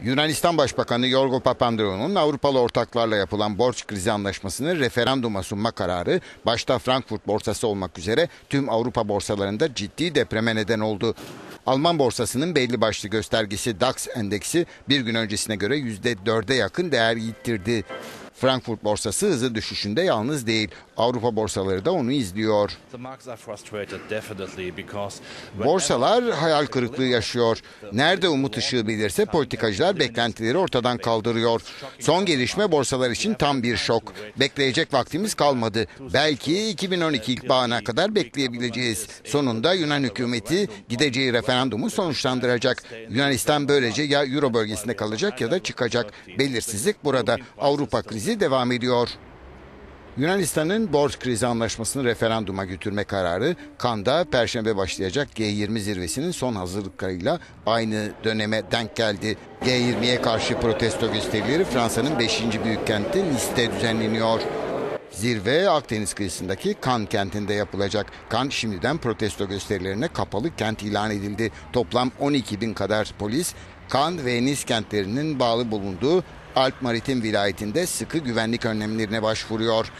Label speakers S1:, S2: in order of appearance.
S1: Yunanistan Başbakanı Yorgo Papandreou'nun Avrupalı ortaklarla yapılan borç krizi anlaşmasını referanduma sunma kararı başta Frankfurt borsası olmak üzere tüm Avrupa borsalarında ciddi depreme neden oldu. Alman borsasının belli başlı göstergesi DAX endeksi bir gün öncesine göre %4'e yakın değer yitirdi. Frankfurt borsası hızı düşüşünde yalnız değil. Avrupa borsaları da onu izliyor. Borsalar hayal kırıklığı yaşıyor. Nerede umut ışığı belirse politikacılar beklentileri ortadan kaldırıyor. Son gelişme borsalar için tam bir şok. Bekleyecek vaktimiz kalmadı. Belki 2012 ilkbaharına kadar bekleyebileceğiz. Sonunda Yunan hükümeti gideceği referandumu sonuçlandıracak. Yunanistan böylece ya Euro bölgesinde kalacak ya da çıkacak. Belirsizlik burada. Avrupa krizi devam ediyor. Yunanistan'ın borç krizi anlaşmasını referanduma götürme kararı Kanda Perşembe başlayacak G20 zirvesinin son hazırlıklarıyla aynı döneme denk geldi. G20'ye karşı protesto gösterileri Fransa'nın 5. büyük kenti Nice'de düzenleniyor. Zirve Akdeniz kıyısındaki Kan kentinde yapılacak. Kan şimdiden protesto gösterilerine kapalı kent ilan edildi. Toplam 12 bin kadar polis Kan ve Nice kentlerinin bağlı bulunduğu Alp Maritim vilayetinde sıkı güvenlik önlemlerine başvuruyor.